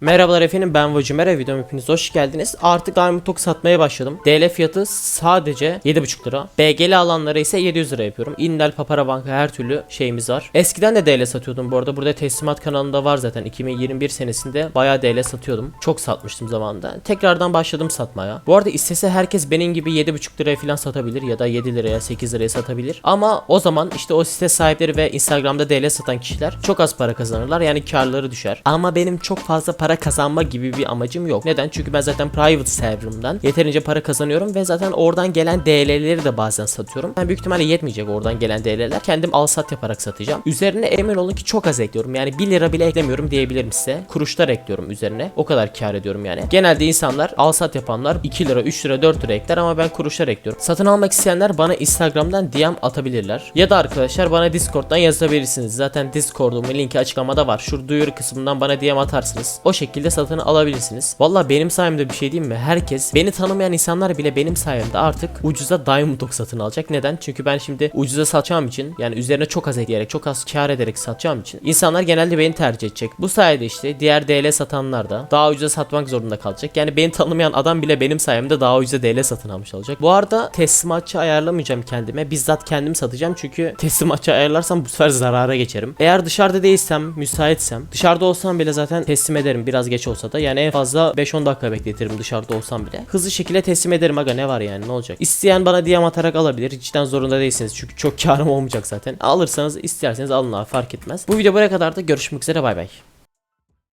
Merhabalar efendim ben Vacimera videom hepiniz hoş geldiniz. Artık Diamond Tok satmaya başladım. DL fiyatı sadece 7,5 lira. BGL alanlara ise 700 lira yapıyorum. Indel, Papara Banka her türlü şeyimiz var. Eskiden de DL satıyordum bu arada. Burada teslimat kanalında var zaten. 2021 senesinde bayağı DL satıyordum. Çok satmıştım zamanında. Tekrardan başladım satmaya. Bu arada istese herkes benim gibi 7,5 liraya falan satabilir ya da 7 liraya 8 liraya satabilir. Ama o zaman işte o site sahipleri ve Instagram'da DL satan kişiler çok az para kazanırlar. Yani karları düşer. Ama benim çok fazla para kazanma gibi bir amacım yok. Neden? Çünkü ben zaten private serverımdan yeterince para kazanıyorum ve zaten oradan gelen DL'leri de bazen satıyorum. Ben büyük ihtimalle yetmeyecek oradan gelen DL'ler. Kendim al sat yaparak satacağım. Üzerine emin olun ki çok az ekliyorum. Yani 1 lira bile eklemiyorum diyebilirim size. Kuruşlar ekliyorum üzerine. O kadar kar ediyorum yani. Genelde insanlar al sat yapanlar 2 lira, 3 lira, 4 lira ekler ama ben kuruşlar ekliyorum. Satın almak isteyenler bana Instagram'dan DM atabilirler. Ya da arkadaşlar bana Discord'dan yazabilirsiniz. Zaten Discord'umun linki açıklamada var. Şu duyuru kısmından bana DM atarsınız. O şekilde satın alabilirsiniz. Valla benim sayemde bir şey diyeyim mi? Herkes beni tanımayan insanlar bile benim sayemde artık ucuza Diamond Dog satın alacak. Neden? Çünkü ben şimdi ucuza satacağım için yani üzerine çok az ekleyerek çok az kar ederek satacağım için insanlar genelde beni tercih edecek. Bu sayede işte diğer DL satanlar da daha ucuza satmak zorunda kalacak. Yani beni tanımayan adam bile benim sayemde daha ucuza DL satın almış olacak. Bu arada teslimatçı ayarlamayacağım kendime. Bizzat kendim satacağım çünkü teslimatçı ayarlarsam bu sefer zarara geçerim. Eğer dışarıda değilsem, müsaitsem, dışarıda olsam bile zaten teslim ederim biraz geç olsa da. Yani en fazla 5-10 dakika bekletirim dışarıda olsam bile. Hızlı şekilde teslim ederim aga ne var yani ne olacak. İsteyen bana DM atarak alabilir. Cidden zorunda değilsiniz çünkü çok karım olmayacak zaten. Alırsanız isterseniz alın abi fark etmez. Bu video buraya kadar da görüşmek üzere bay bay.